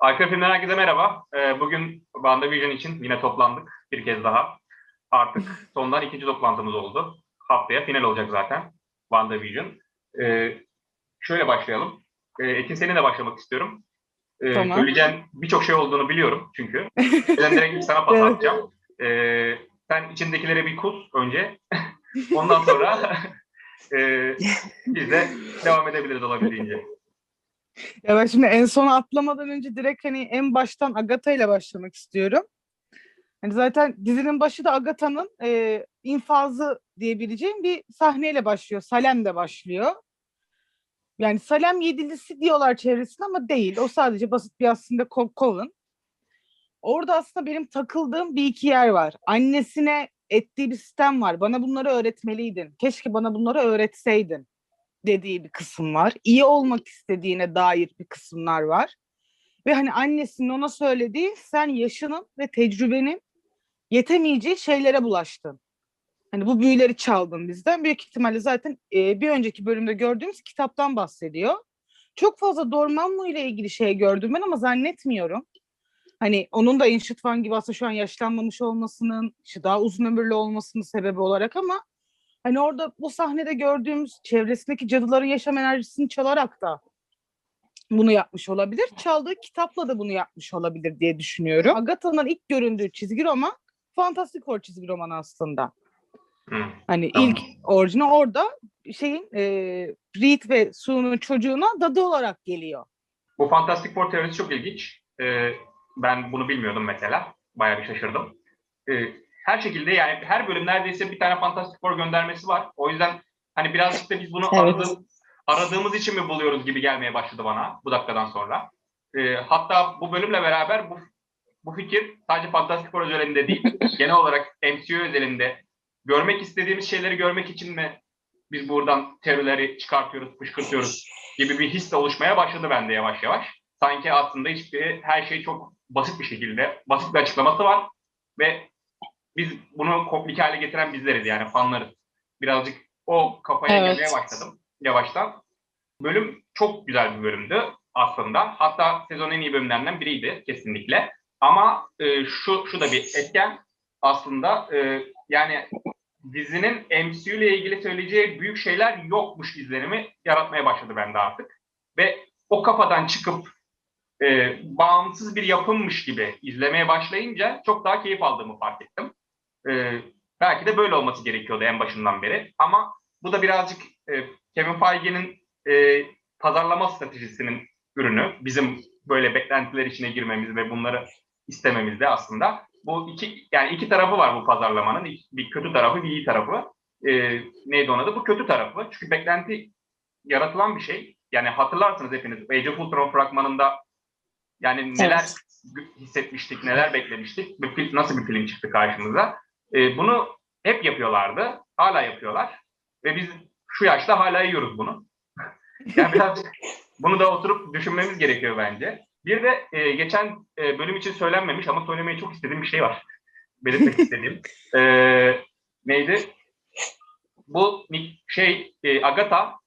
Arka Film'den herkese merhaba. Ee, bugün WandaVision için yine toplandık bir kez daha. Artık sondan ikinci toplantımız oldu. Haftaya final olacak zaten WandaVision. Ee, şöyle başlayalım. Ee, Ekin seninle başlamak istiyorum. Tamam. Söyleyeceğin birçok şey olduğunu biliyorum çünkü. Ben direkt sana pas atacağım. Sen içindekileri bir kus önce. Ondan sonra biz de devam edebiliriz olabildiğince. Ya ben şimdi en sona atlamadan önce direkt hani en baştan Agatha ile başlamak istiyorum. Hani zaten dizinin başı da Agatha'nın e, infazı diyebileceğim bir sahneyle başlıyor. Salem de başlıyor. Yani Salem yedilisi diyorlar çevresinde ama değil. O sadece basit bir aslında Cohen. Orada aslında benim takıldığım bir iki yer var. Annesine ettiği bir sistem var. Bana bunları öğretmeliydin. Keşke bana bunları öğretseydin dediği bir kısım var. İyi olmak istediğine dair bir kısımlar var. Ve hani annesinin ona söylediği sen yaşının ve tecrübenin yetemeyeceği şeylere bulaştın. Hani bu büyüleri çaldın bizden. Büyük ihtimalle zaten e, bir önceki bölümde gördüğümüz kitaptan bahsediyor. Çok fazla Dormammu ile ilgili şey gördüm ben ama zannetmiyorum. Hani onun da Ancient One gibi aslında şu an yaşlanmamış olmasının, işte daha uzun ömürlü olmasının sebebi olarak ama hani orada bu sahnede gördüğümüz çevresindeki cadıların yaşam enerjisini çalarak da bunu yapmış olabilir. Çaldığı kitapla da bunu yapmış olabilir diye düşünüyorum. Agatha'nın ilk göründüğü çizgi roman Fantastic Four çizgi romanı aslında. Hani Tamam. ilk orijinal orada şeyin e, Reed ve Sue'nun çocuğuna dadı olarak geliyor. Bu Fantastic Four teorisi çok ilginç. Ee, ben bunu bilmiyordum mesela. Bayağı bir şaşırdım. Ee, her şekilde yani her bölüm neredeyse bir tane Fantastic Four göndermesi var. O yüzden hani birazcık da biz bunu Evet. aradığım- aradığımız için mi buluyoruz gibi gelmeye başladı bana bu dakikadan sonra. Ee, hatta bu bölümle beraber bu bu fikir sadece Fantastic Four özelinde değil, genel olarak MCU özelinde görmek istediğimiz şeyleri görmek için mi biz buradan teorileri çıkartıyoruz, fışkırtıyoruz gibi bir his de oluşmaya başladı bende yavaş yavaş. Sanki aslında hiçbir her şey çok basit bir şekilde, basit bir açıklaması var ve biz bunu komplike hale getiren bizleriz yani fanlarız. Birazcık o kafaya Evet. gelmeye başladım yavaştan. Bölüm çok güzel bir bölümdü aslında. Hatta sezonun en iyi bölümlerinden biriydi kesinlikle. Ama e, şu şu da bir etken aslında e, yani dizinin MCU ile ilgili söyleyeceği büyük şeyler yokmuş izlenimi yaratmaya başladı bende artık. Ve o kafadan çıkıp e, bağımsız bir yapımmış gibi izlemeye başlayınca çok daha keyif aldığımı fark ettim. E, belki de böyle olması gerekiyordu en başından beri. Ama bu da birazcık e, Kevin Feige'nin e, pazarlama stratejisinin ürünü. Bizim böyle beklentiler içine girmemiz ve bunları istememiz de aslında. Bu iki yani iki tarafı var bu pazarlamanın. Bir kötü tarafı, bir iyi tarafı. E, neydi ona da? Bu kötü tarafı. Çünkü beklenti yaratılan bir şey. Yani hatırlarsınız hepiniz Age of Ultron fragmanında yani neler Evet. hissetmiştik, neler beklemiştik, bir nasıl bir film çıktı karşımıza. E, bunu hep yapıyorlardı, hala yapıyorlar ve biz şu yaşta hala yiyoruz bunu. yani birazcık bunu da oturup düşünmemiz gerekiyor bence. Bir de e, geçen e, bölüm için söylenmemiş ama söylemeyi çok istediğim bir şey var. Belirtmek istediğim. E, neydi? Bu şey e, Agatha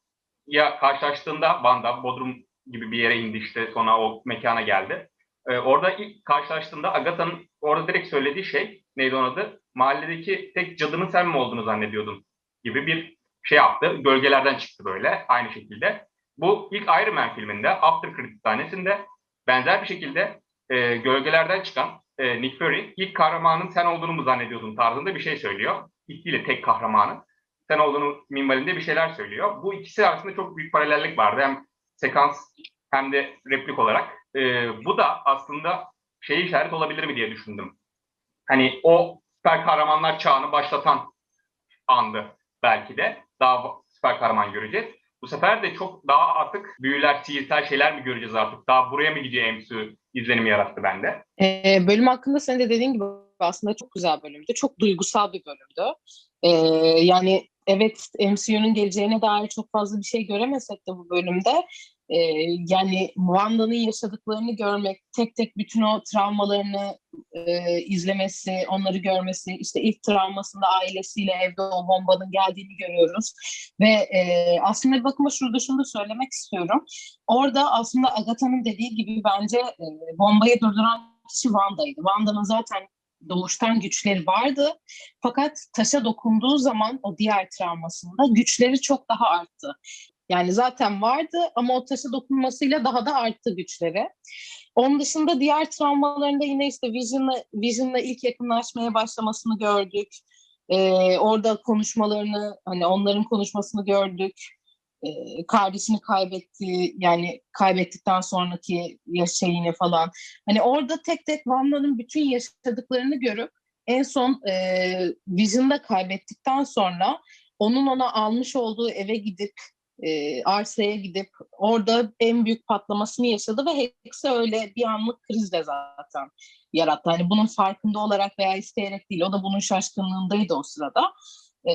ya karşılaştığında Wanda Bodrum gibi bir yere indi işte sonra o mekana geldi. Ee, orada ilk karşılaştığında Agatha'nın orada direkt söylediği şey neydi onun adı? Mahalledeki tek cadının sen mi olduğunu zannediyordun gibi bir şey yaptı. Gölgelerden çıktı böyle aynı şekilde. Bu ilk Iron Man filminde After Credits sahnesinde benzer bir şekilde e, gölgelerden çıkan e, Nick Fury ilk kahramanın sen olduğunu mu zannediyordun tarzında bir şey söylüyor. İlk değil de tek kahramanın sen olduğunu minvalinde bir şeyler söylüyor. Bu ikisi arasında çok büyük paralellik vardı. Hem sekans hem de replik olarak. Ee, bu da aslında şey işaret olabilir mi diye düşündüm. Hani o süper kahramanlar çağını başlatan andı belki de. Daha süper kahraman göreceğiz. Bu sefer de çok daha artık büyüler, sihirsel şeyler mi göreceğiz artık? Daha buraya mı gideceği MCU izlenimi yarattı bende. Ee, bölüm hakkında senin de dediğin gibi aslında çok güzel bölümdü. Çok duygusal bir bölümdü. Ee, yani evet MCU'nun geleceğine dair çok fazla bir şey göremesek de bu bölümde e, yani Wanda'nın yaşadıklarını görmek, tek tek bütün o travmalarını e, izlemesi, onları görmesi, işte ilk travmasında ailesiyle evde o bombanın geldiğini görüyoruz. Ve e, aslında bir bakıma şurada şunu da söylemek istiyorum. Orada aslında Agatha'nın dediği gibi bence e, bombayı durduran kişi Wanda'ydı. Wanda'nın zaten doğuştan güçleri vardı. Fakat taşa dokunduğu zaman o diğer travmasında güçleri çok daha arttı. Yani zaten vardı ama o taşa dokunmasıyla daha da arttı güçleri. Onun dışında diğer travmalarında yine işte Vision'la, Vision'la ilk yakınlaşmaya başlamasını gördük. Ee, orada konuşmalarını, hani onların konuşmasını gördük. Ee, kardeşini kaybetti, yani kaybettikten sonraki şeyini falan. Hani orada tek tek Wanda'nın bütün yaşadıklarını görüp en son e, Vision'da kaybettikten sonra onun ona almış olduğu eve gidip e, arsaya gidip orada en büyük patlamasını yaşadı ve Hex'e öyle bir anlık krizle zaten yarattı. Hani bunun farkında olarak veya isteyerek değil. O da bunun şaşkınlığındaydı o sırada. E,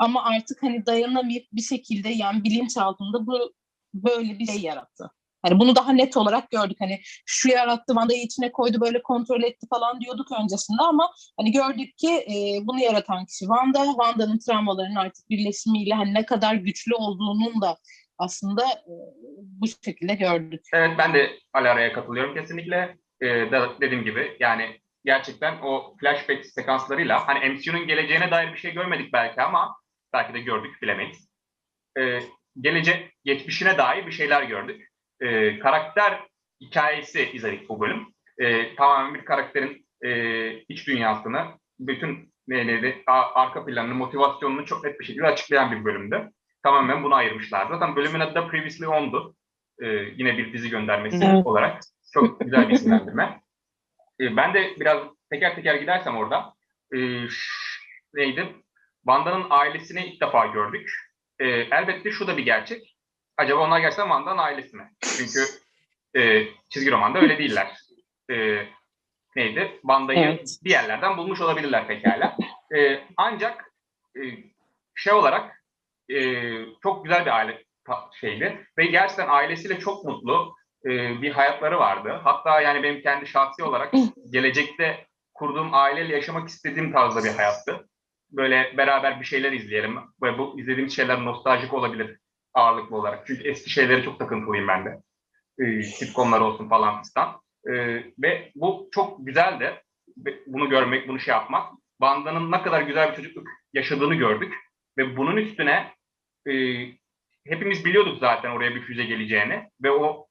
ama artık hani dayanamayıp bir şekilde yani bilinçaltında bu böyle bir şey yarattı. Hani bunu daha net olarak gördük. Hani şu yarattı, Wanda'yı içine koydu, böyle kontrol etti falan diyorduk öncesinde ama hani gördük ki e, bunu yaratan kişi Wanda. Wanda'nın travmalarının artık birleşimiyle hani ne kadar güçlü olduğunun da aslında e, bu şekilde gördük. Evet ben de Alara'ya katılıyorum kesinlikle. Da, dediğim gibi yani gerçekten o flashback sekanslarıyla hani MCU'nun geleceğine dair bir şey görmedik belki ama belki de gördük bilemeyiz. Ee, gelecek geçmişine dair bir şeyler gördük. Ee, karakter hikayesi izledik bu bölüm. Ee, tamamen bir karakterin e, iç dünyasını, bütün a- arka planını, motivasyonunu çok net bir şekilde açıklayan bir bölümdü. Tamamen bunu ayırmışlar. Zaten bölümün adı da Previously On'du. Ee, yine bir dizi göndermesi Evet. olarak. Çok güzel bir isimlendirme. Ee, ben de biraz teker teker gidersem orada e, neydi? Wanda'nın ailesini ilk defa gördük. Ee, elbette şu da bir gerçek. Acaba onlar gerçekten Wanda'nın ailesi mi? Çünkü e, çizgi romanda öyle değiller. E, neydi? Wanda'yı Evet. bir yerlerden bulmuş olabilirler pekala. E, ancak e, şey olarak e, çok güzel bir aile şeydi ve gerçekten ailesiyle çok mutlu e, bir hayatları vardı. Hatta yani benim kendi şahsi olarak gelecekte kurduğum aileyle yaşamak istediğim tarzda bir hayattı. Böyle beraber bir şeyler izleyelim ve bu izlediğimiz şeyler nostaljik olabilir ağırlıklı olarak. Çünkü eski şeylere çok takıntılıyım ben de. E, sitcomlar olsun falan fistan. E, ve bu çok güzeldi. Ve Bunu görmek, bunu şey yapmak. Banda'nın ne kadar güzel bir çocukluk yaşadığını gördük. Ve bunun üstüne e, hepimiz biliyorduk zaten oraya bir füze geleceğini. Ve o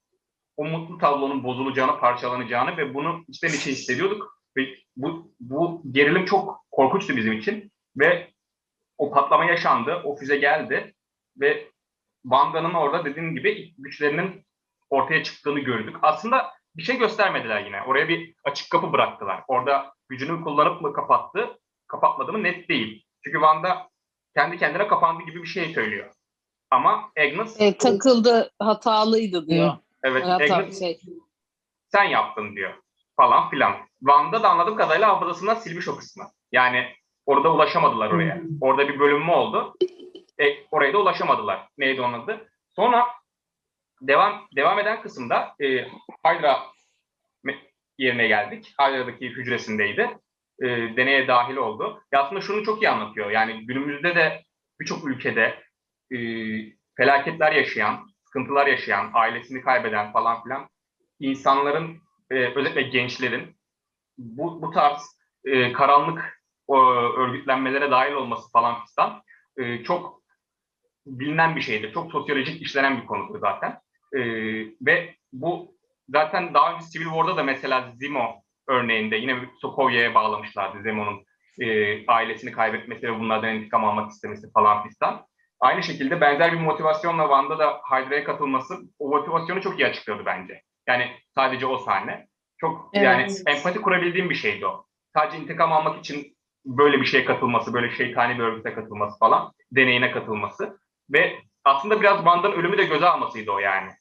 o mutlu tablonun bozulacağını, parçalanacağını ve bunu içten içe hissediyorduk. Ve bu, bu gerilim çok korkunçtu bizim için. Ve o patlama yaşandı, o füze geldi ve Wanda'nın orada dediğim gibi güçlerinin ortaya çıktığını gördük. Aslında bir şey göstermediler yine. Oraya bir açık kapı bıraktılar. Orada gücünü kullanıp mı kapattı, kapatmadı mı net değil. Çünkü Wanda kendi kendine kapandı gibi bir şey söylüyor. Ama Agnes, E, takıldı, hatalıydı diyor. evet Hata, Agnes şey, sen yaptın diyor falan filan. Van'da da anladığım kadarıyla hafızasından silmiş o kısmı. Yani orada ulaşamadılar oraya. Orada bir bölünme oldu. E, oraya da ulaşamadılar. Neydi onun adı? Sonra devam devam eden kısımda e, Hydra yerine geldik. Hydra'daki hücresindeydi. E, deneye dahil oldu. Ya aslında şunu çok iyi anlatıyor. Yani günümüzde de birçok ülkede e, felaketler yaşayan, sıkıntılar yaşayan, ailesini kaybeden falan filan insanların e, özellikle gençlerin bu, bu tarz e, karanlık o, örgütlenmelere dahil olması falan fistan e, çok bilinen bir şeydir. Çok sosyolojik işlenen bir konudur zaten. E, ve bu zaten daha önce Civil War'da da mesela Zemo örneğinde yine Sokovya'ya bağlamışlardı Zemo'nun e, ailesini kaybetmesi ve bunlardan intikam almak istemesi falan fistan. Aynı şekilde benzer bir motivasyonla Wanda da Hydra'ya katılması o motivasyonu çok iyi açıklıyordu bence. Yani sadece o sahne. Çok Evet. yani empati kurabildiğim bir şeydi o. Sadece intikam almak için böyle bir şeye katılması, böyle şeytani bir örgüte katılması falan, deneyine katılması. Ve aslında biraz Wanda'nın ölümü de göze almasıydı o yani.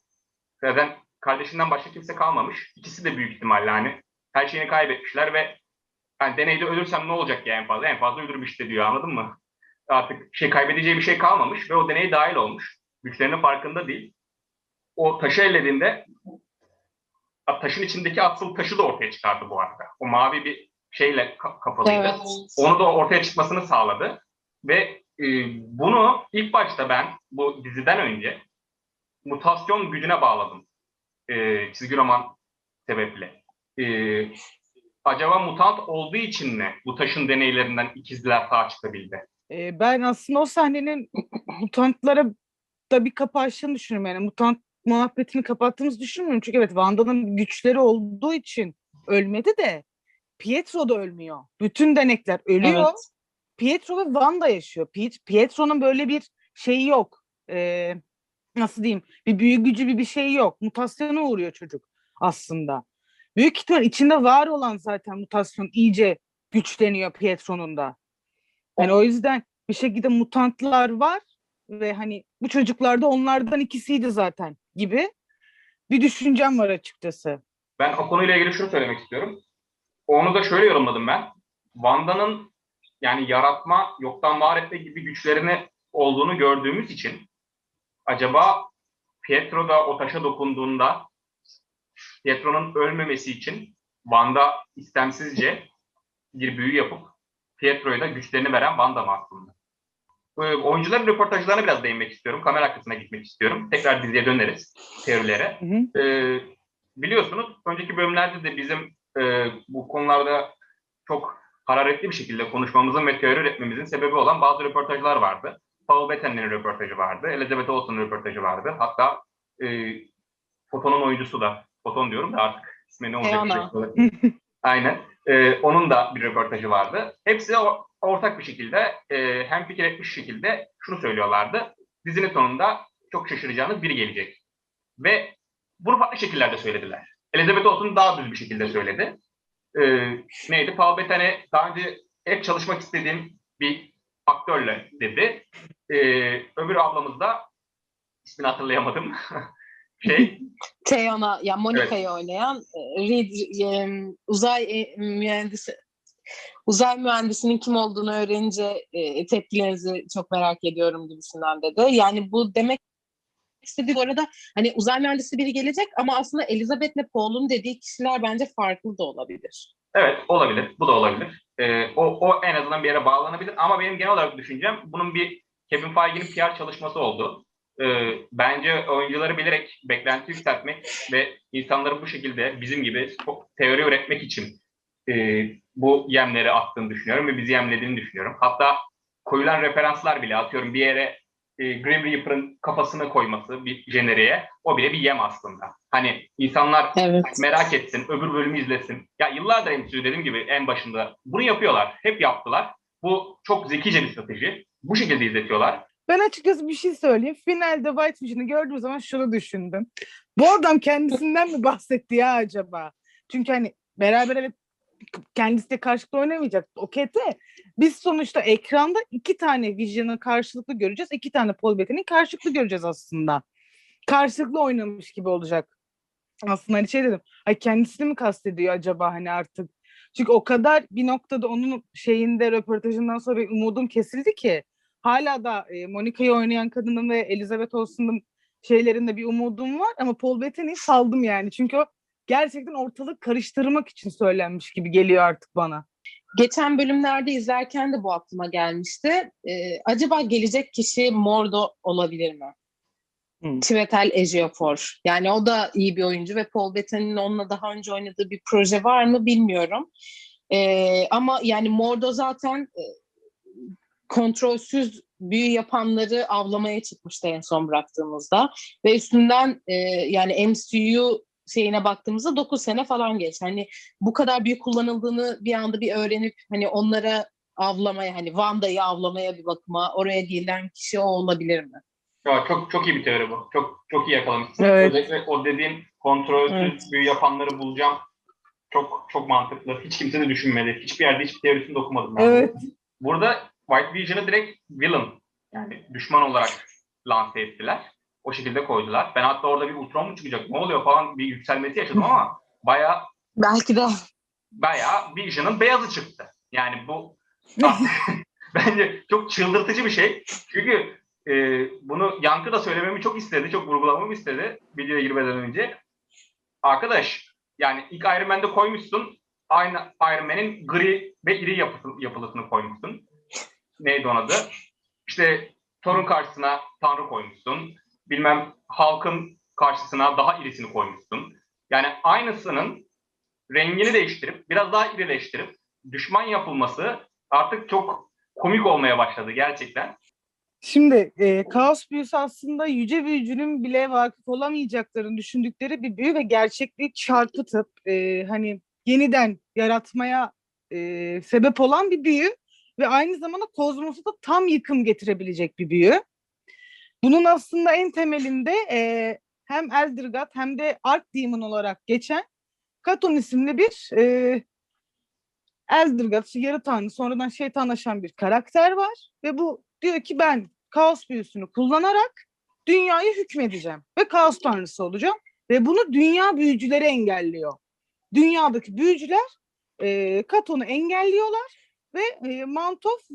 Zaten kardeşinden başka kimse kalmamış. İkisi de büyük ihtimalle hani her şeyini kaybetmişler ve yani deneyde ölürsem ne olacak ya en fazla? En fazla ölürüm işte diyor anladın mı? Artık şey kaybedeceği bir şey kalmamış ve o deneye dahil olmuş. Güçlerinin farkında değil. o taşı ellediğinde taşın içindeki asıl taşı da ortaya çıkardı bu arada. O mavi bir şeyle ka- kapalıydı. Evet. Onu da ortaya çıkmasını sağladı. Ve e, bunu ilk başta ben bu diziden önce mutasyon gücüne bağladım. E, çizgi roman sebeple. E, acaba mutant olduğu için mi bu taşın deneylerinden ikizler sağ çıkabildi? Ee, ben aslında o sahnenin mutantlara da bir kapı açtığını düşünüyorum. Yani mutant muhabbetini kapattığımızı düşünmüyorum. Çünkü evet Wanda'nın güçleri olduğu için ölmedi de Pietro da ölmüyor. Bütün denekler ölüyor. Evet. Pietro ve Wanda yaşıyor. Piet- Pietro'nun böyle bir şeyi yok. Ee, nasıl diyeyim? Bir büyü gücü bir bir şey yok. Mutasyona uğruyor çocuk aslında. Büyük ihtimal içinde var olan zaten mutasyon iyice güçleniyor Pietro'nun da. Yani o yüzden bir şekilde mutantlar var ve hani bu çocuklar da onlardan ikisiydi zaten gibi bir düşüncem var açıkçası. Ben o konuyla ilgili şunu söylemek istiyorum. Onu da şöyle yorumladım ben. Wanda'nın yani yaratma, yoktan var etme gibi güçlerini olduğunu gördüğümüz için acaba Pietro da o taşa dokunduğunda Pietro'nun ölmemesi için Wanda istemsizce bir büyü yapıp Pietro'ya da güçlerini veren Wanda mı aslında? Oyuncuların röportajlarına biraz değinmek istiyorum. Kamera arkasına gitmek istiyorum. Tekrar diziye döneriz teorilere. Hı hı. Ee, biliyorsunuz önceki bölümlerde de bizim e, bu konularda çok hararetli bir şekilde konuşmamızın ve teori üretmemizin sebebi olan bazı röportajlar vardı. Paul Bettany'nin röportajı vardı, Elizabeth Olsen'ın röportajı vardı. Hatta e, Foton'un oyuncusu da, Foton diyorum da artık ismi ne olacak? Teona. Aynen. E, onun da bir röportajı vardı. Hepsi o- ortak bir şekilde, e, hem fikir etmiş şekilde şunu söylüyorlardı. Dizinin sonunda çok şaşıracağınız biri gelecek. Ve bunu farklı şekillerde söylediler. Elizabeth Olsen daha düz bir şekilde söyledi. Ee, neydi? Paul Bettany daha önce hep çalışmak istediğim bir aktörle dedi. Ee, öbür ablamız da ismini hatırlayamadım. şey, Teona, ya Monica'yı oynayan e, Reed, e, uzay e, mühendisi uzay mühendisinin kim olduğunu öğrenince e, tepkilerinizi çok merak ediyorum gibisinden dedi. Yani bu demek istediği bu arada hani uzay mühendisi biri gelecek ama aslında Elizabeth'le Paul'un dediği kişiler bence farklı da olabilir. evet olabilir. Bu da olabilir. Ee, o, o en azından bir yere bağlanabilir. Ama benim genel olarak düşüncem bunun bir Kevin Feige'nin PR çalışması oldu. Ee, bence oyuncuları bilerek beklenti yükseltmek ve insanları bu şekilde bizim gibi teori üretmek için e, bu yemleri attığını düşünüyorum ve bizi yemlediğini düşünüyorum. Hatta koyulan referanslar bile atıyorum bir yere e, Grim Reaper'ın kafasını koyması bir jeneriğe o bile bir yem aslında. Hani insanlar Evet. merak etsin, öbür bölümü izlesin. Ya yıllardır MCU dediğim gibi en başında bunu yapıyorlar. Hep yaptılar. Bu çok zekice bir strateji. Bu şekilde izletiyorlar. Ben açıkçası bir şey söyleyeyim. Finalde White Vision'ı gördüğüm zaman şunu düşündüm. Bu adam kendisinden mi bahsetti ya acaba? Çünkü hani beraber evet kendisiyle karşılıklı oynamayacak. Okey de biz sonuçta ekranda iki tane Vision'ı karşılıklı göreceğiz. iki tane Paul Bettany'i karşılıklı göreceğiz aslında. Karşılıklı oynamış gibi olacak. Aslında hani şey dedim. Ay kendisini mi kastediyor acaba hani artık? Çünkü o kadar bir noktada onun şeyinde röportajından sonra bir umudum kesildi ki hala da e, oynayan kadının ve Elizabeth Olsen'ın şeylerinde bir umudum var ama Paul Bettany'yi saldım yani. Çünkü o gerçekten ortalık karıştırmak için söylenmiş gibi geliyor artık bana. Geçen bölümlerde izlerken de bu aklıma gelmişti. Ee, acaba gelecek kişi Mordo olabilir mi? Hmm. Chiwetel Ejiofor. Yani o da iyi bir oyuncu ve Paul Bettany'nin onunla daha önce oynadığı bir proje var mı bilmiyorum. Ee, ama yani Mordo zaten e, kontrolsüz büyü yapanları avlamaya çıkmıştı en son bıraktığımızda. Ve üstünden e, yani MCU şeyine baktığımızda 9 sene falan geç. Hani bu kadar büyük kullanıldığını bir anda bir öğrenip hani onlara avlamaya hani Wanda'yı avlamaya bir bakıma oraya gelen kişi o olabilir mi? Ya çok çok iyi bir teori bu. Çok çok iyi yakalamışsın. Evet. Özellikle o dediğin kontrolsüz Evet. büyü yapanları bulacağım. Çok çok mantıklı. Hiç kimse de düşünmedi. Hiçbir yerde hiçbir teorisini de okumadım ben. Evet. Burada White Vision'ı direkt villain yani düşman olarak lanse ettiler. O şekilde koydular. Ben hatta orada bir Ultron mu çıkacak ne oluyor falan bir yükselmesi yaşadım ama bayağı Belki de bayağı Vision'ın beyazı çıktı. Yani bu bence çok çıldırtıcı bir şey. Çünkü e, bunu Yankı da söylememi çok istedi, çok vurgulamamı istedi videoya girmeden önce. Arkadaş yani ilk Iron Man'de koymuşsun aynı Iron Man'in gri ve iri yapısı, yapılısını koymuşsun. Neydi onun adı? İşte Thor'un karşısına Tanrı koymuşsun. Bilmem Hulk'ın karşısına daha irisini koymuşsun. Yani aynısının rengini değiştirip biraz daha irileştirip düşman yapılması artık çok komik olmaya başladı gerçekten. Şimdi e, kaos büyüsü aslında yüce büyücünün bile vakıf olamayacaklarını düşündükleri bir büyü ve gerçekliği çarpıtıp e, hani yeniden yaratmaya e, sebep olan bir büyü ve aynı zamanda kozmosu da tam yıkım getirebilecek bir büyü. Bunun aslında en temelinde e, hem Eldergat hem de Ark Demon olarak geçen Katon isimli bir e, Eldergat, yarı tanrı, sonradan şeytanlaşan bir karakter var ve bu diyor ki ben kaos büyüsünü kullanarak dünyayı hükmedeceğim ve kaos tanrısı olacağım ve bunu dünya büyücüleri engelliyor. Dünyadaki büyücüler e, Katon'u engelliyorlar ve e, Mount of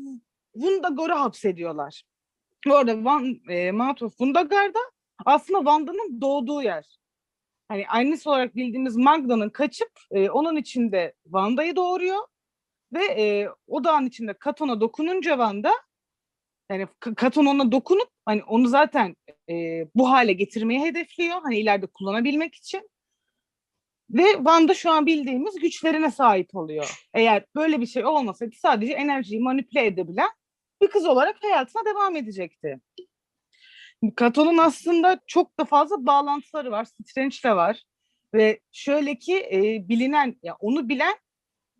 Wundagor'u hapsediyorlar. Bu arada Van, e, Mount of Wundagar'da aslında Wanda'nın doğduğu yer. Hani annesi olarak bildiğimiz Magda'nın kaçıp e, onun içinde Wanda'yı doğuruyor ve e, o dağın içinde Katon'a dokununca Wanda yani Katon ona dokunup hani onu zaten e, bu hale getirmeyi hedefliyor. Hani ileride kullanabilmek için. Ve Wanda şu an bildiğimiz güçlerine sahip oluyor. Eğer böyle bir şey olmasaydı sadece enerjiyi manipüle edebilen bir kız olarak hayatına devam edecekti. Katon'un aslında çok da fazla bağlantıları var. Strange'le var. Ve şöyle ki e, bilinen, ya onu bilen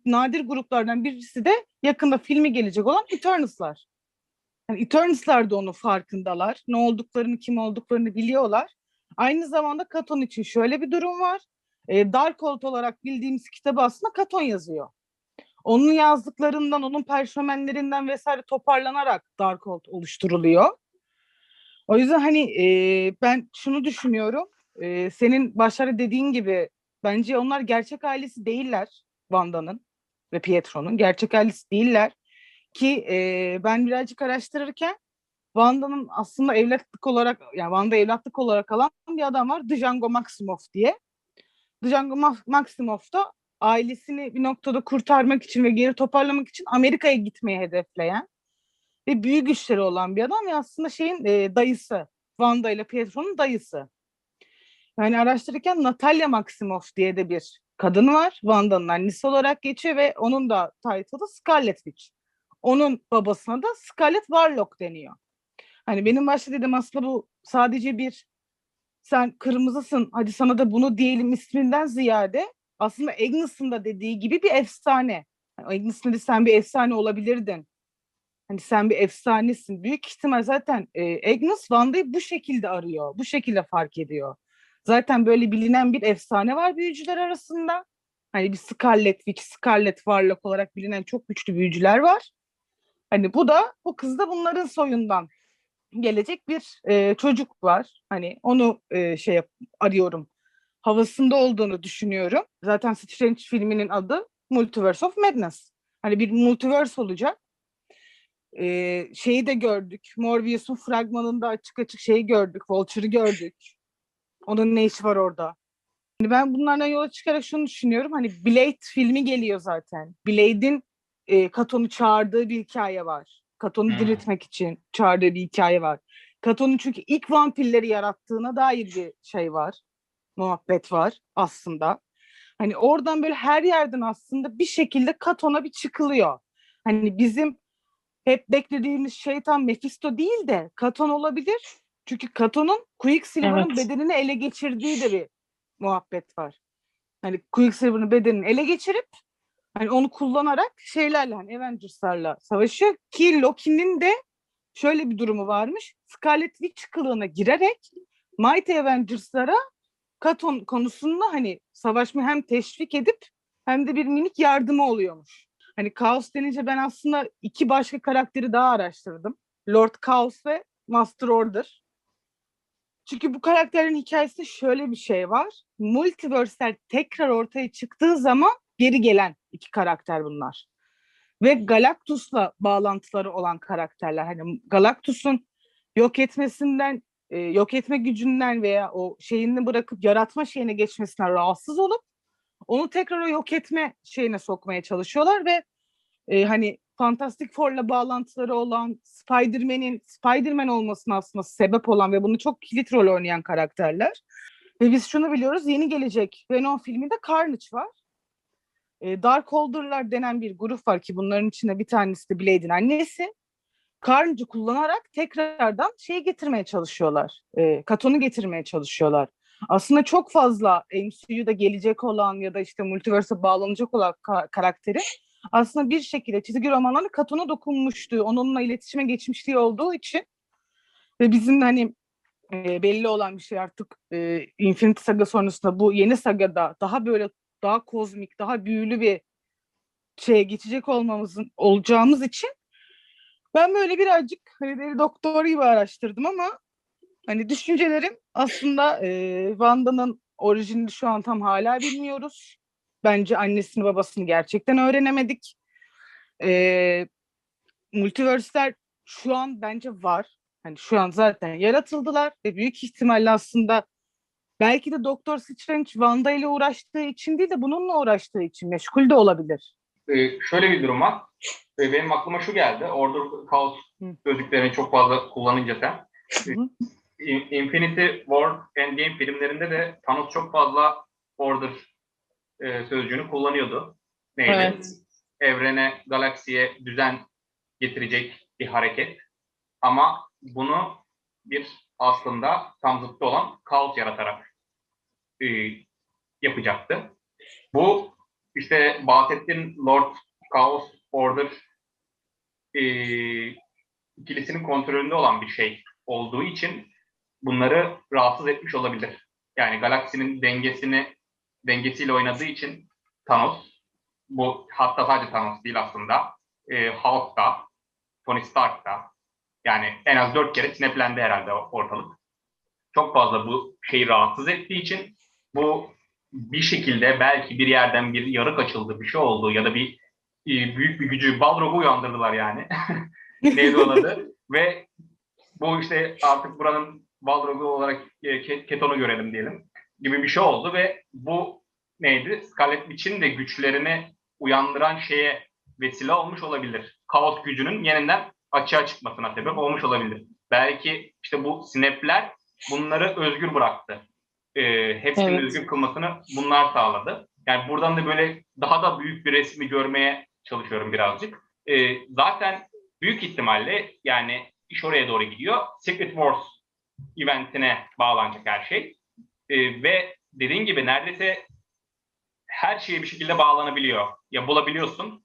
nadir gruplardan birisi de yakında filmi gelecek olan Eternals'lar. Yani Eternals'lar da onun farkındalar. Ne olduklarını, kim olduklarını biliyorlar. Aynı zamanda Katon için şöyle bir durum var. E, Darkhold olarak bildiğimiz kitabı aslında Katon yazıyor. Onun yazdıklarından, onun perşömenlerinden vesaire toparlanarak Darkhold oluşturuluyor. O yüzden hani e, ben şunu düşünüyorum. E, senin başarı dediğin gibi bence onlar gerçek ailesi değiller Wanda'nın ve Pietro'nun. Gerçek ailesi değiller. Ki e, ben birazcık araştırırken Wanda'nın aslında evlatlık olarak yani Wanda evlatlık olarak alan bir adam var. Django Maximoff diye. Django Ma- Maximoff da ailesini bir noktada kurtarmak için ve geri toparlamak için Amerika'ya gitmeyi hedefleyen ve büyük güçleri olan bir adam ve aslında şeyin e, dayısı. Wanda ile Pietro'nun dayısı. Yani araştırırken Natalia Maximoff diye de bir kadın var. Wanda'nın annesi olarak geçiyor ve onun da title'ı Scarlet Witch. Onun babasına da Scarlet Warlock deniyor. Hani benim başta dedim aslında bu sadece bir sen kırmızısın hadi sana da bunu diyelim isminden ziyade aslında Agnes'ın da dediği gibi bir efsane. Yani Agnes'ın sen bir efsane olabilirdin. Hani sen bir efsanesin. Büyük ihtimal zaten e, Agnes Wanda'yı bu şekilde arıyor. Bu şekilde fark ediyor. Zaten böyle bilinen bir efsane var büyücüler arasında. Hani bir Scarlet Witch, Scarlet Warlock olarak bilinen çok güçlü büyücüler var. Hani bu da bu kız da bunların soyundan gelecek bir e, çocuk var. Hani onu e, şey yap, arıyorum. Havasında olduğunu düşünüyorum. Zaten Strange filminin adı Multiverse of Madness. Hani bir multiverse olacak. E, şeyi de gördük. Morbius'un fragmanında açık açık şeyi gördük. Vulture'ı gördük. Onun ne işi var orada? Hani ben bunlardan yola çıkarak şunu düşünüyorum. Hani Blade filmi geliyor zaten. Blade'in e, Katon'u çağırdığı bir hikaye var. Katon'u Hmm. diriltmek için çağırdığı bir hikaye var. Katon'un çünkü ilk vampirleri yarattığına dair bir şey var. Muhabbet var aslında. Hani oradan böyle her yerden aslında bir şekilde Katon'a bir çıkılıyor. Hani bizim hep beklediğimiz şeytan Mephisto değil de Katon olabilir. Çünkü Katon'un Quicksilver'ın Evet. bedenini ele geçirdiği de bir muhabbet var. Hani Quicksilver'ın bedenini ele geçirip hani onu kullanarak şeylerle hani Avengers'larla savaşıyor ki Loki'nin de şöyle bir durumu varmış. Scarlet Witch kılığına girerek Mighty Avengers'lara Katon konusunda hani savaşmayı hem teşvik edip hem de bir minik yardımı oluyormuş. Hani Chaos denince ben aslında iki başka karakteri daha araştırdım. Lord Chaos ve Master Order. Çünkü bu karakterin hikayesinde şöyle bir şey var. Multiverse'ler tekrar ortaya çıktığı zaman geri gelen iki karakter bunlar. Ve Galactus'la bağlantıları olan karakterler. Hani Galactus'un yok etmesinden, e, yok etme gücünden veya o şeyini bırakıp yaratma şeyine geçmesinden rahatsız olup onu tekrar o yok etme şeyine sokmaya çalışıyorlar ve e, hani Fantastic Four'la bağlantıları olan Spider-Man'in Spider-Man olmasına aslında sebep olan ve bunu çok kilit rol oynayan karakterler. Ve biz şunu biliyoruz yeni gelecek Venom filminde Carnage var. E, Darkholder'lar denen bir grup var ki bunların içinde bir tanesi de Blade'in annesi. Carnage'ı kullanarak tekrardan şeyi getirmeye çalışıyorlar. E, Katon'u getirmeye çalışıyorlar. Aslında çok fazla MCU'da gelecek olan ya da işte multiverse'e bağlanacak olan ka- karakteri aslında bir şekilde çizgi romanlarla Katon'a dokunmuştu. Onunla iletişime geçmişliği olduğu için ve bizim hani e, belli olan bir şey artık e, Infinity Saga sonrasında bu yeni sagada daha böyle daha kozmik, daha büyülü bir şeye geçecek olmamızın olacağımız için ben böyle birazcık hani deli doktor gibi araştırdım ama hani düşüncelerim aslında e, Wanda'nın orijinini şu an tam hala bilmiyoruz. Bence annesini babasını gerçekten öğrenemedik. E, multiverse'ler şu an bence var. Hani şu an zaten yaratıldılar ve büyük ihtimalle aslında belki de Doktor Strange Wanda ile uğraştığı için değil de bununla uğraştığı için meşgul de olabilir. Ee, şöyle bir durum var. Ee, benim aklıma şu geldi. Order Chaos Hı. sözcüklerini çok fazla kullanınca sen. In- Infinity War Endgame filmlerinde de Thanos çok fazla Order e, sözcüğünü kullanıyordu. Neydi? Evet. Evrene, galaksiye düzen getirecek bir hareket. Ama bunu bir aslında tam zıttı olan kaos yaratarak e, yapacaktı. Bu işte bahsettiğin Lord Chaos Order e, ikilisinin kontrolünde olan bir şey olduğu için bunları rahatsız etmiş olabilir. Yani galaksinin dengesini dengesiyle oynadığı için Thanos bu hatta sadece Thanos değil aslında e, Hulk da Tony Stark da yani en az dört kere sineplendi herhalde ortalık. Çok fazla bu şeyi rahatsız ettiği için bu bir şekilde belki bir yerden bir yarık açıldı, bir şey oldu ya da bir e, büyük bir gücü Balrog'u uyandırdılar yani. Neydi onun adı? Ve bu işte artık buranın Balrog'u olarak e, Ke- Keton'u görelim diyelim gibi bir şey oldu ve bu neydi? Scarlet Witch'in de güçlerini uyandıran şeye vesile olmuş olabilir. Kaos gücünün yeniden açığa çıkmasına sebep olmuş olabilir. Belki işte bu sinepler bunları özgür bıraktı. Ee, hepsinin Evet. özgür kılmasını bunlar sağladı. Yani buradan da böyle daha da büyük bir resmi görmeye çalışıyorum birazcık. Ee, zaten büyük ihtimalle yani iş oraya doğru gidiyor. Secret Wars eventine bağlanacak her şey. Ee, ve dediğin gibi neredeyse her şeye bir şekilde bağlanabiliyor. Ya bulabiliyorsun.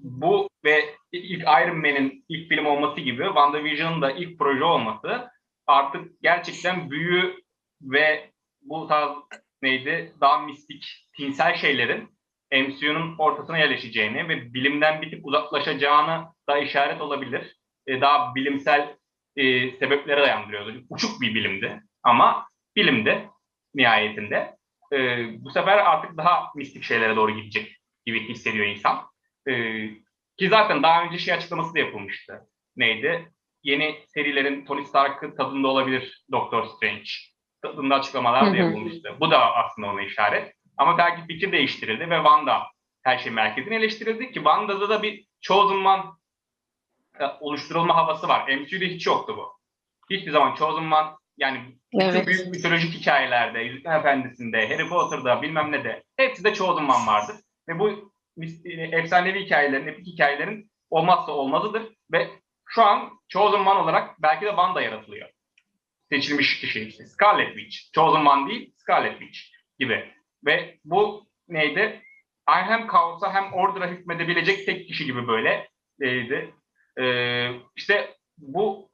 Bu ve ilk Iron Man'in ilk film olması gibi WandaVision'ın da ilk proje olması artık gerçekten büyü ve bu tarz neydi daha mistik, tinsel şeylerin MCU'nun ortasına yerleşeceğini ve bilimden bir tık uzaklaşacağını da işaret olabilir. E, daha bilimsel e, sebeplere dayandırıyordu. Uçuk bir bilimdi ama bilimdi nihayetinde. E, bu sefer artık daha mistik şeylere doğru gidecek gibi hissediyor insan. E, ki zaten daha önce şey açıklaması da yapılmıştı. Neydi? Yeni serilerin Tony Stark'ın tadında olabilir Doctor Strange. Tadında açıklamalar da hı. yapılmıştı. Bu da aslında ona işaret. Ama belki fikir değiştirildi ve Wanda her şey merkezine eleştirildi ki Wanda'da da bir Chosen One e, oluşturulma havası var. MCU'da hiç yoktu bu. Hiçbir zaman Chosen One yani bütün Evet. büyük mitolojik hikayelerde, Yüzükler Efendisi'nde, Harry Potter'da bilmem ne de hepsi de Chosen One vardır. Ve bu e, efsanevi hikayelerin, epik hikayelerin olmazsa olmazıdır. Ve şu an Chosen One olarak belki de Wanda yaratılıyor. Seçilmiş kişi işte. Scarlet Witch. Chosen One değil, Scarlet Witch gibi. Ve bu neydi? Hem kaosa hem order'a hükmedebilecek tek kişi gibi böyle neydi? Ee, işte bu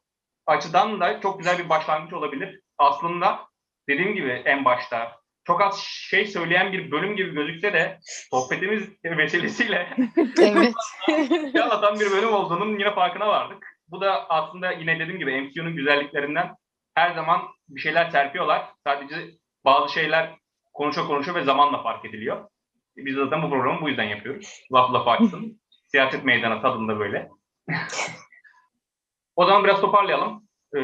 açıdan da çok güzel bir başlangıç olabilir. Aslında dediğim gibi en başta çok az şey söyleyen bir bölüm gibi gözükse de sohbetimiz vesilesiyle Evet. anlatan bir bölüm olduğunun yine farkına vardık. Bu da aslında yine dediğim gibi MCU'nun güzelliklerinden her zaman bir şeyler serpiyorlar. Sadece bazı şeyler konuşa konuşa ve zamanla fark ediliyor. Biz zaten bu programı bu yüzden yapıyoruz. Laf lafı açsın. Siyaset meydanı tadında böyle. o zaman biraz toparlayalım. E,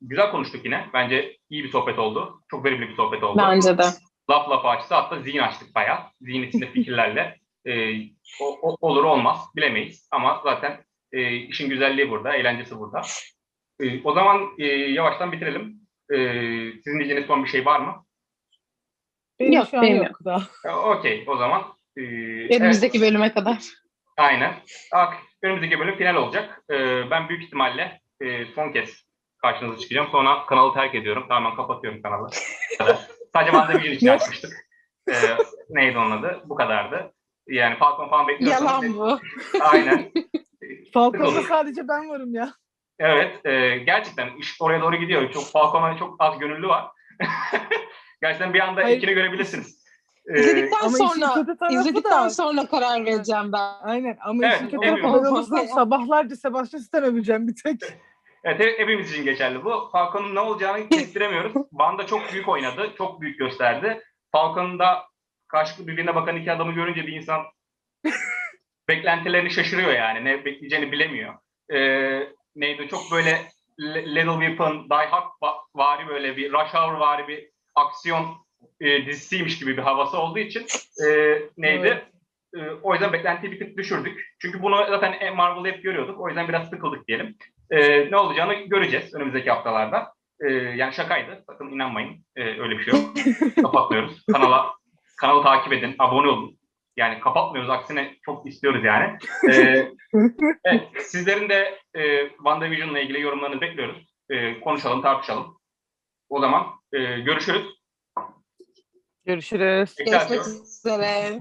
güzel konuştuk yine. Bence iyi bir sohbet oldu. Çok verimli bir sohbet oldu. Bence de. Laf lafa açtı. Hatta zihin açtık bayağı. Zihin içinde fikirlerle. E, o- o- olur olmaz bilemeyiz. Ama zaten e, işin güzelliği burada. Eğlencesi burada. E, o zaman e, yavaştan bitirelim. E, sizin diyeceğiniz son bir şey var mı? Benim Yok, şu an benim yok daha. E, Okey. O zaman e, evet. Önümüzdeki bölüme kadar. Aynen. Ak- Önümüzdeki bölüm final olacak. Ee, ben büyük ihtimalle e, son kez karşınıza çıkacağım. Sonra kanalı terk ediyorum. Tamamen kapatıyorum kanalı. Sadece malzeme için açmıştık. Ee, neydi onun adı? Bu kadardı. Yani Falcon falan bekliyorsanız. Yalan bu. Aynen. Falcon'da sadece ben varım ya. Evet. e, gerçekten iş oraya doğru gidiyor. Çok Falcon'a çok az gönüllü var. gerçekten bir anda Hayır. ikini görebilirsiniz. İzledikten Ama sonra izledikten da. sonra karar vereceğim ben. Aynen ama Evet, işin kötü tarafı sabahlarca Sebastian Stan öveceğim bir tek. Evet he- hepimiz için geçerli bu. Falcon'un ne olacağını kestiremiyoruz. Van'da çok büyük oynadı. Çok büyük gösterdi. Falcon'un da karşılıklı birbirine bakan iki adamı görünce bir insan beklentilerini şaşırıyor yani. Ne bekleyeceğini bilemiyor. Ee, neydi? Çok böyle Le- Little Weapon, Die Hard va- vari böyle bir Rush Hour vari bir aksiyon e, dizisiymiş gibi bir havası olduğu için e, neydi? E, o yüzden beklentiyi bir tık düşürdük. Çünkü bunu zaten Marvel'da hep görüyorduk. O yüzden biraz sıkıldık diyelim. E, ne olacağını göreceğiz önümüzdeki haftalarda. E, yani şakaydı. Sakın inanmayın. E, öyle bir şey yok. Kapatmıyoruz. Kanala kanalı takip edin. Abone olun. Yani kapatmıyoruz. Aksine çok istiyoruz yani. E, evet, sizlerin de e, WandaVision'la ilgili yorumlarınızı bekliyoruz. E, konuşalım, tartışalım. O zaman e, görüşürüz. Görüşürüz. Görüşmek üzere.